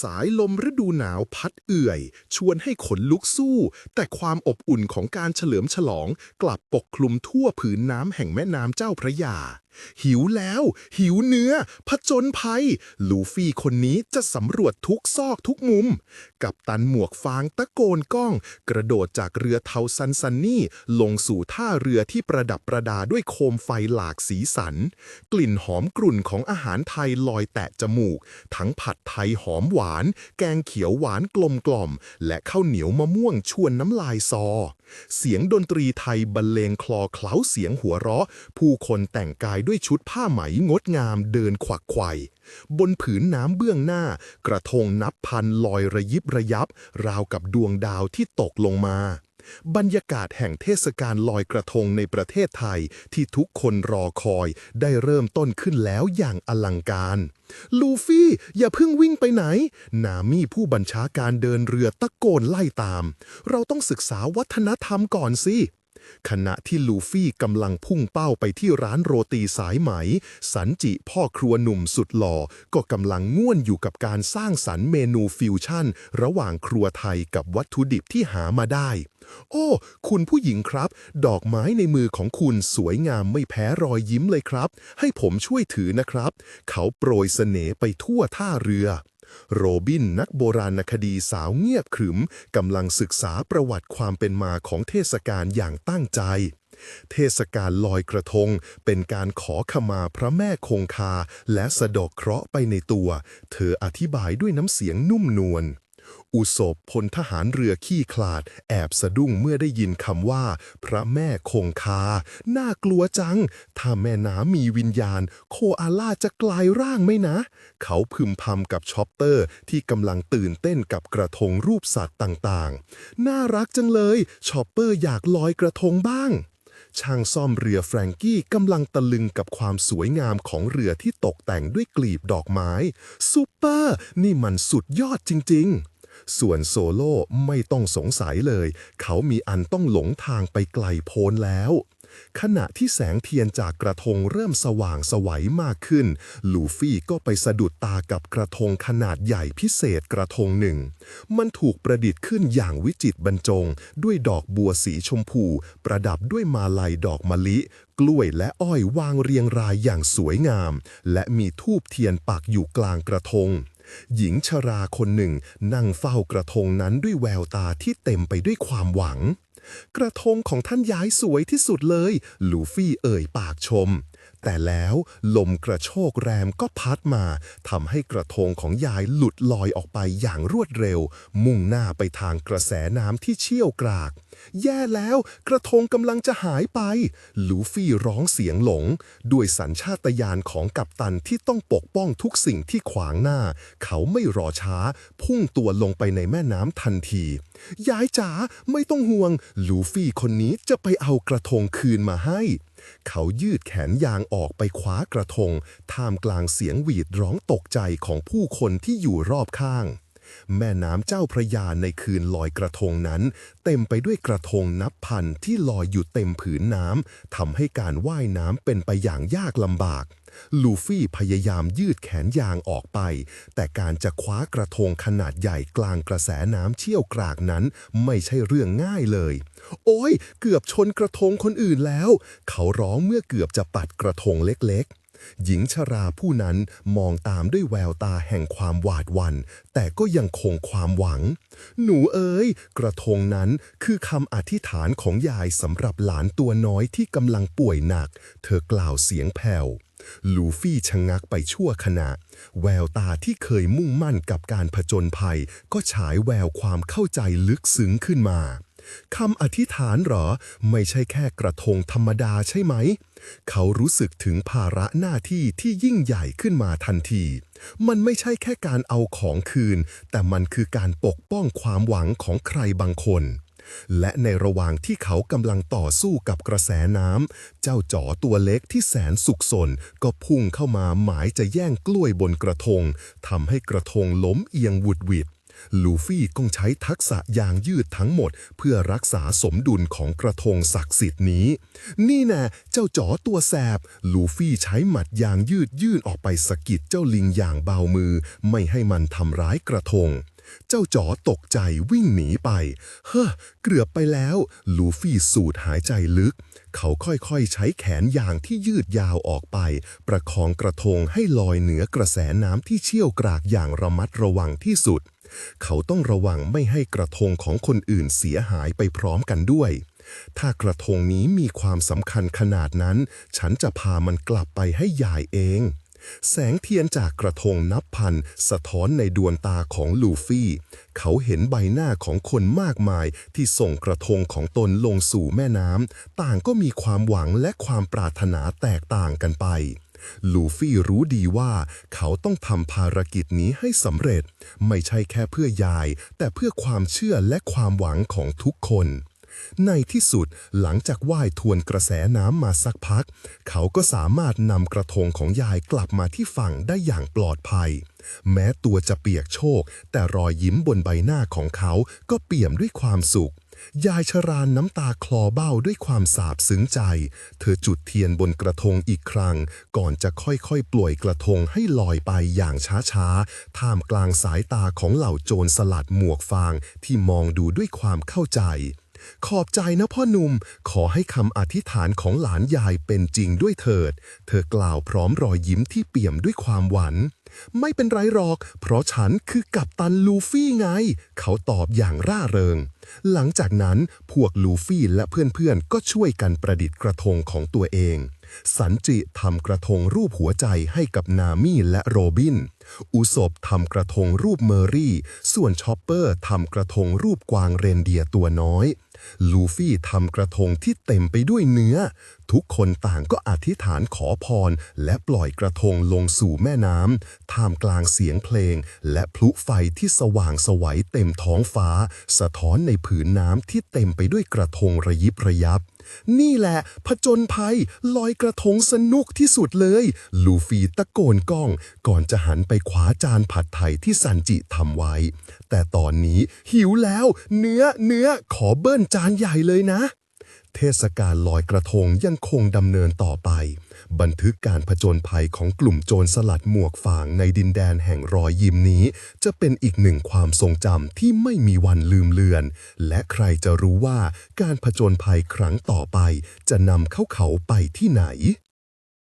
สายลมฤดูหนาวพัดเอื่อย ชวนให้ขนลุกสู้ แต่ความอบอุ่นของการเฉลิมฉลองกลับปกคลุมทั่วผืนน้ำแห่งแม่น้ำเจ้าพระยา หิวแล้ว หิวเนื้อ ผจญภัย ลูฟี่คนนี้จะสำรวจทุกซอกทุกมุม กับตันหมวกฟางตะโกนก้อง กระโดดจากเรือเทาซันซันนี่ ลงสู่ท่าเรือที่ประดับประดาด้วยโคมไฟหลากสีสัน กลิ่นหอมกรุ่นของอาหารไทยลอยแตะจมูก ทั้งผัดไทยหอมหวาน แกงเขียวหวานกลมกล่อม และข้าวเหนียวมะม่วงชวนน้ำลายซอ เสียงดนตรีไทยบรรเลงคลอเคล้าเสียงหัวเราะ ผู้คนแต่งกายด้วยชุดผ้าไหมงดงามเดินขวักไขว่บนผืนน้ำเบื้องหน้า กระทงนับพันลอยระยิบระยับ ราวกับดวงดาวที่ตกลงมา บรรยากาศแห่งเทศกาลลอยกระทงในประเทศไทยที่ทุกคนรอคอยได้เริ่มต้นขึ้นแล้วอย่างอลังการ ลูฟี่ อย่าเพิ่งวิ่งไปไหน นามี่ผู้บัญชาการเดินเรือตะโกนไล่ตาม เราต้องศึกษาวัฒนธรรมก่อนสิขณะที่ลูฟี่กำลังพุ่งเป้าไปที่ร้านโรตีสายไหม สันจิพ่อครัวหนุ่มสุดหล่อ ก็กำลังง่วนอยู่กับการสร้างสรรค์เมนูฟิวชั่น ระหว่างครัวไทยกับวัตถุดิบที่หามาได้ โอ้ คุณผู้หญิงครับ ดอกไม้ในมือของคุณสวยงามไม่แพ้รอยยิ้มเลยครับ ให้ผมช่วยถือนะครับ เขาโปรยเสน่ห์ไปทั่วท่าเรือ โรบินนักโบราณคดีสาวเงียบขรึมกำลังศึกษาประวัติความเป็นมาของเทศกาลอย่างตั้งใจเทศกาลลอยกระทง เป็นการขอขมาพระแม่คงคา และสะดอกเคราะห์ไปในตัว เธออธิบายด้วยน้ำเสียงนุ่มนวล อุศบพลทหารเรือขี้คลาด แอบสะดุ้งเมื่อได้ยินคำว่า พระแม่คงคา น่ากลัวจัง ถ้าแม่น้ำมีวิญญาณ โคอาล่าจะกลายร่างไหมนะ เขาพึมพำกับชอปเปอร์ที่กำลังตื่นเต้นกับกระทงรูปสัตว์ต่างๆ น่ารักจังเลยชอปเปอร์อยากลอยกระทงบ้างช่างซ่อมเรือแฟรงกี้กำลังตะลึงกับความสวยงามของเรือที่ตกแต่งด้วยกลีบดอกไม้ ซูเปอร์ นี่มันสุดยอดจริง ๆ ส่วนโซโล่ไม่ต้องสงสัยเลย เขามีอันต้องหลงทางไปไกลโพ้นแล้ว ขณะที่แสงเทียนจากกระทงเริ่มสว่างสวัยมากขึ้น ลูฟี่ก็ไปสะดุดตากับกระทงขนาดใหญ่พิเศษกระทงหนึ่ง มันถูกประดิษฐ์ขึ้นอย่างวิจิตรบรรจง ด้วยดอกบัวสีชมพู ประดับด้วยมาลัยดอกมะลิ กล้วยและอ้อยวางเรียงรายอย่างสวยงาม และมีทูบเทียนปักอยู่กลางกระทง หญิงชราคนหนึ่งนั่งเฝ้ากระทงนั้นด้วยแววตาที่เต็มไปด้วยความหวัง กระทงของท่านยายสวยที่สุดเลย ลูฟี่เอ่ยปากชม แต่แล้วลมกระโชกแรงก็พัดมาทำให้กระทงของยายหลุดลอยออกไปอย่างรวดเร็ว มุ่งหน้าไปทางกระแสน้ำที่เชี่ยวกราก แย่แล้วกระทงกำลังจะหายไป ลูฟี่ร้องเสียงหลง ด้วยสัญชาตญาณของกัปตันที่ต้องปกป้องทุกสิ่งที่ขวางหน้า เขาไม่รอช้า พุ่งตัวลงไปในแม่น้ำทันที ยายจ๋าไม่ต้องห่วง ลูฟี่คนนี้จะไปเอากระทงคืนมาให้ เขายืดแขนยางออกไปคว้ากระทง ท่ามกลางเสียงหวีดร้องตกใจของผู้คนที่อยู่รอบข้าง แม่น้ำเจ้าพระยาในคืนลอยกระทงนั้น เต็มไปด้วยกระทงนับพันที่ลอยอยู่เต็มผืนน้ำทำให้การว่ายน้ำเป็นไปอย่างยากลำบาก ลูฟี่พยายามยืดแขนยางออกไป แต่การจะคว้ากระทงขนาดใหญ่กลางกระแสน้ำเชี่ยวกรากนั้น ไม่ใช่เรื่องง่ายเลย โอ้ย เกือบชนกระทงคนอื่นแล้ว เขาร้องเมื่อเกือบจะปัดกระทงเล็กๆ หญิงชราผู้นั้นมองตามด้วยแววตาแห่งความหวาดหวัน่นแต่ก็ยังคงความหวัง หนูเอ๋ยกระทงนั้นคือคำอธิษฐานของยายสำหรับหลานตัวน้อยที่กำลังป่วยหนัก เธอกล่าวเสียงแผ่วลูฟี่ชะงักไปชั่วขณะ แววตาที่เคยมุ่งมั่นกับการผจญภัย ก็ฉายแววความเข้าใจลึกซึ้งขึ้นมา คำอธิษฐานหรอ ไม่ใช่แค่กระทงธรรมดาใช่ไหม เขารู้สึกถึงภาระหน้าที่ที่ยิ่งใหญ่ขึ้นมาทันที มันไม่ใช่แค่การเอาของคืน แต่มันคือการปกป้องความหวังของใครบางคนและในระหว่างที่เขากำลังต่อสู้กับกระแสน้ำ เจ้าจ๋อตัวเล็กที่แสนสุขสน ก็พุ่งเข้ามาหมายจะแย่งกล้วยบนกระทงทำให้กระทงล้มเอียงวุดวิด ลูฟี่ต้องใช้ทักษะยางยืดทั้งหมด เพื่อรักษาสมดุลของกระทงศักดิ์สิทธิ์นี้ นี่แน่เจ้าจ๋อตัวแสบ ลูฟี่ใช้หมัดยางยืดยื่นออกไปสะกิดเจ้าลิงอย่างเบามือ ไม่ให้มันทำร้ายกระทงเจ้าจ๋อตกใจวิ่งหนีไป เฮ้อ เกือบไปแล้ว ลูฟี่สูดหายใจลึก เขาค่อยๆ ใช้แขนยางที่ยืดยาวออกไป ประคองกระทงให้ลอยเหนือกระแสน้ำที่เชี่ยวกรากอย่างระมัดระวังที่สุด เขาต้องระวังไม่ให้กระทงของคนอื่นเสียหายไปพร้อมกันด้วย ถ้ากระทงนี้มีความสำคัญขนาดนั้น ฉันจะพามันกลับไปให้ยายเอง แสงเทียนจากกระทงนับพัน สะท้อนในดวงตาของลูฟี่ เขาเห็นใบหน้าของคนมากมายที่ส่งกระทงของตนลงสู่แม่น้ำต่างก็มีความหวังและความปรารถนาแตกต่างกันไป ลูฟี่รู้ดีว่าเขาต้องทำภารกิจนี้ให้สำเร็จ ไม่ใช่แค่เพื่อยาย แต่เพื่อความเชื่อและความหวังของทุกคน ในที่สุดหลังจากว่ายทวนกระแสน้ำมาสักพัก เขาก็สามารถนำกระทงของยายกลับมาที่ฝั่งได้อย่างปลอดภัย แม้ตัวจะเปียกโชก แต่รอยยิ้มบนใบหน้าของเขาก็เปี่ยมด้วยความสุข ยายชรานน้ำตาคลอเบ้าด้วยความสาบซึ้งใจ เธอจุดเทียนบนกระทงอีกครั้ง ก่อนจะค่อยๆ ปล่อยกระทงให้ลอยไปอย่างช้าๆ ท่ามกลางสายตาของเหล่าโจรสลัดหมวกฟางที่มองดูด้วยความเข้าใจ ขอบใจนะพ่อหนุ่ม ขอให้คำอธิษฐานของหลานยายเป็นจริงด้วยเถิด เธอกล่าวพร้อมรอยยิ้มที่เปี่ยมด้วยความหวัง ไม่เป็นไรหรอก เพราะฉันคือกัปตันลูฟี่ไง เขาตอบอย่างร่าเริง หลังจากนั้นพวกลูฟี่และเพื่อนๆ ก็ช่วยกันประดิษฐ์กระทงของตัวเอง สันจิทำกระทงรูปหัวใจให้กับนามี่และโรบิน อุศบทำกระทงรูปเมอรี่ ส่วนชอปเปอร์ทำกระทงรูปกวางเรนเดียตัวน้อย ลูฟี่ทำกระทงที่เต็มไปด้วยเนื้อ ทุกคนต่างก็อธิษฐานขอพร และปล่อยกระทงลงสู่แม่น้ำท่ามกลางเสียงเพลง และพลุไฟที่สว่างสวัยเต็มท้องฟ้า สะท้อนในผืนน้ำที่เต็มไปด้วยกระทงระยิบระยับ นี่แหละผจญภัย ลอยกระทงสนุกที่สุดเลย ลูฟี่ตะโกนก้อง ก่อนจะหันไปคว้าจานผัดไทยที่ซันจิทำไว้ แต่ตอนนี้หิวแล้ว เนื้อเนื้อขอเบิ้ลจานใหญ่เลยนะ เทศกาลลอยกระทงยังคงดำเนินต่อไป บันทึกการผจญภัยของกลุ่มโจรสลัดหมวกฝางในดินแดนแห่งรอยยิ้มนี้ จะเป็นอีกหนึ่งความทรงจำที่ไม่มีวันลืมเลือน และใครจะรู้ว่าการผจญภัยครั้งต่อไป จะนำเข้าเขาไปที่ไหน